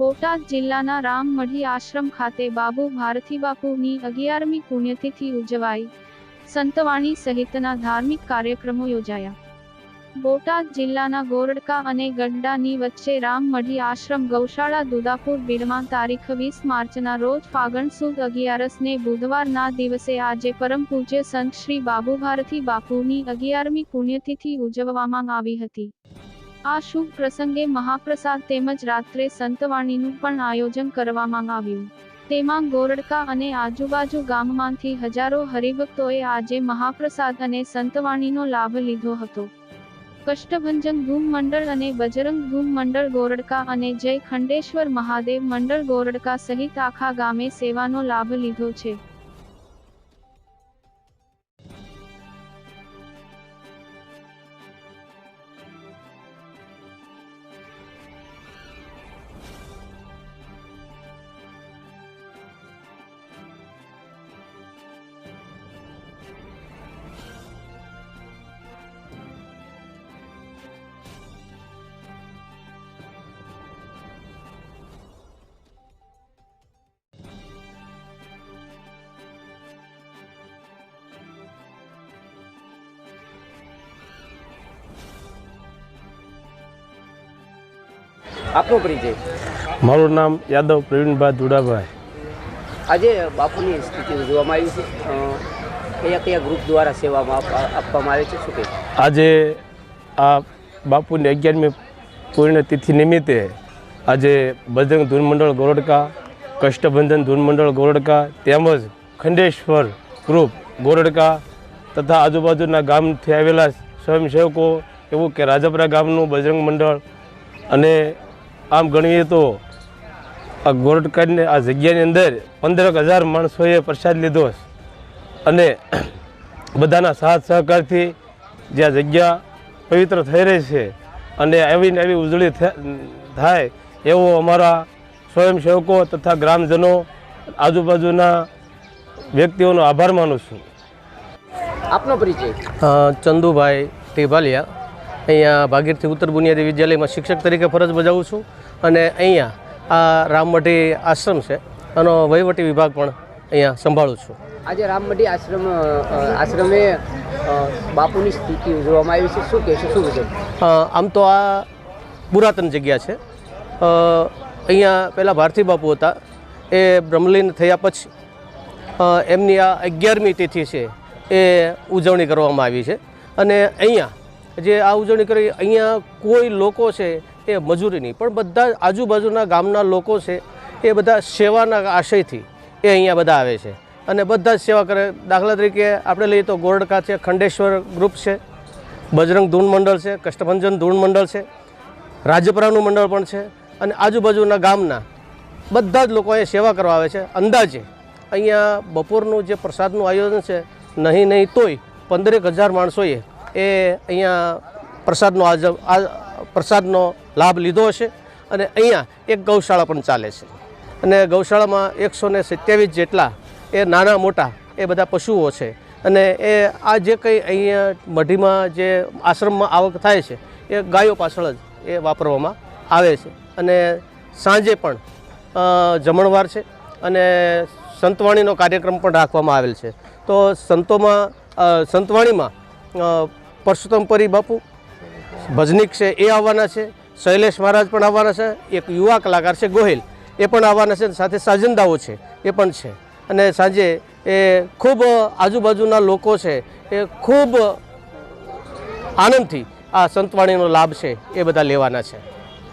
બોટાદ જિલ્લાના રામમઢી આશ્રમ ખાતે બાબુ ભારતીબાપુની અગિયારમી પુણ્યતિથિ ઉજવાઈ. સંતવાણી સહિતના ધાર્મિક કાર્યક્રમો યોજાયા. બોટાદ જિલ્લાના ગોરડકા અને ગડ્ડાની વચ્ચે રામમઢી આશ્રમ ગૌશાળા દુદાપુર બીડમાં તારીખ વીસ માર્ચના રોજ ફાગણ સુદ અગિયારસને બુધવારના દિવસે આજે પરમ પૂજ્ય સંત શ્રી બાબુ ભારતી બાપુની અગિયારમી પુણ્યતિથિ ઉજવવામાં આવી હતી. આ શુભ પ્રસંગે મહાપ્રસાદ તેમજ રાત્રે સંતવાણીનું પણ આયોજન કરવામાં આવ્યું. તેમાં ગોરડકા અને આજુબાજુ ગામમાંથી હજારો હરિભક્તોએ આજે મહાપ્રસાદ અને સંતવાણીનો લાભ લીધો હતો. કષ્ટભંજન ધૂમ મંડળ અને બજરંગ ધૂમ મંડળ ગોરડકા અને જય ખંડેશ્વર મહાદેવ મંડળ ગોરડકા સહિત આખા ગામે સેવાનો લાભ લીધો છે. આપનો પરિચય? મારું નામ યાદવ પ્રવીણભાઈ દુડાભાઈ. આજે બાપુની સ્થિતિ ઉજવવામાં આવી છે. કયા કયા ગ્રુપ દ્વારા સેવામાં આપવામાં આવે છે? શું કહે આજે આ બાપુની અગિયારમી પૂર્ણતિથિ નિમિત્તે આજે બજરંગ ધૂન મંડળ ગોરડકા કષ્ટબંધન ધૂન મંડળ ગોરડકા તેમજ ખંડેશ્વર ગ્રુપ ગોરડકા તથા આજુબાજુના ગામથી આવેલા સ્વયંસેવકો એવું કે રાજપરા ગામનું બજરંગ મંડળ અને આમ ગણીએ તો આ ગોરડકાની આ જગ્યાની અંદર પંદરક હજાર માણસોએ પ્રસાદ લીધો અને બધાના સાથ સહકારથી જે આ જગ્યા પવિત્ર થઈ રહી છે અને આવી ને આવી ઉજળી થાય એવો અમારા સ્વયંસેવકો તથા ગ્રામજનો આજુબાજુના વ્યક્તિઓનો આભાર માનું છું. આપનો પરિચય? ચંદુભાઈ ટેભાલિયા. અહીંયા ભાગીરથી ઉત્તર બુનિયાદી વિદ્યાલયમાં શિક્ષક તરીકે ફરજ બજાવું છું. અને અહીંયા આ રામમઢી આશ્રમ છે. આનો વહીવટી વિભાગ પણ અહીંયા સંભાળું છું. આજે રામમઢી આશ્રમ આશ્રમે બાપુની સ્થિતિ ઉજવવામાં આવી છે. શું કહેશે શું વિશે આમ તો આ પુરાતન જગ્યા છે. અહીંયા પહેલાં ભારતી બાપુ હતા. એ બ્રહ્મલીન થયા પછી એમની આ અગિયારમી તિથિ છે એ ઉજવણી કરવામાં આવી છે. અને અહીંયા જે આ ઉજવણી કરી, અહીંયા કોઈ લોકો છે એ મજૂરી નહીં. પણ બધા આજુબાજુના ગામના લોકો છે એ બધા સેવાના આશયથી એ અહીંયા બધા આવે છે. અને બધા જ સેવા કરે. દાખલા તરીકે આપણે લઈએ તો ગોરડકા છે, ખંડેશ્વર ગ્રુપ છે, બજરંગ ધૂન મંડળ છે, કષ્ટભંજન ધૂન મંડળ છે, રાજપરાનું મંડળ પણ છે અને આજુબાજુના ગામના બધા જ લોકો અહીંયા સેવા કરવા આવે છે. અંદાજે અહીંયા બપોરનું જે પ્રસાદનું આયોજન છે, નહીં નહીં તોય પંદરેક હજાર માણસોએ એ અહીંયા પ્રસાદનો આજ પ્રસાદનો લાભ લીધો હશે અને અહીંયા એક ગૌશાળા પણ ચાલે છે. અને ગૌશાળામાં એકસો ને સત્યાવીસ જેટલા એ નાના મોટા એ બધા પશુઓ છે. અને એ આ જે કંઈ અહીંયા મઢીમાં જે આશ્રમમાં આવક થાય છે, એ ગાયો પાછળ જ એ વાપરવામાં આવે છે. અને સાંજે પણ જમણવાર છે અને સંતવાણીનો કાર્યક્રમ પણ રાખવામાં આવેલ છે. તો સંતોમાં સંતવાણીમાં પરસોત્તમ પરી બાપુ. ભજનિક છે, એ આવવાના છે. શૈલેષ મહારાજ પણ આવવાના છે. એક યુવા કલાકાર છે, ગોહિલ. એ પણ આવવાના છે. સાથે સાજંદાઓ છે. એ પણ છે. અને સાંજે એ ખૂબ આજુબાજુના લોકો છે. એ ખૂબ આનંદથી આ સંતવાણીનો લાભ છે, એ બધા લેવાના છે.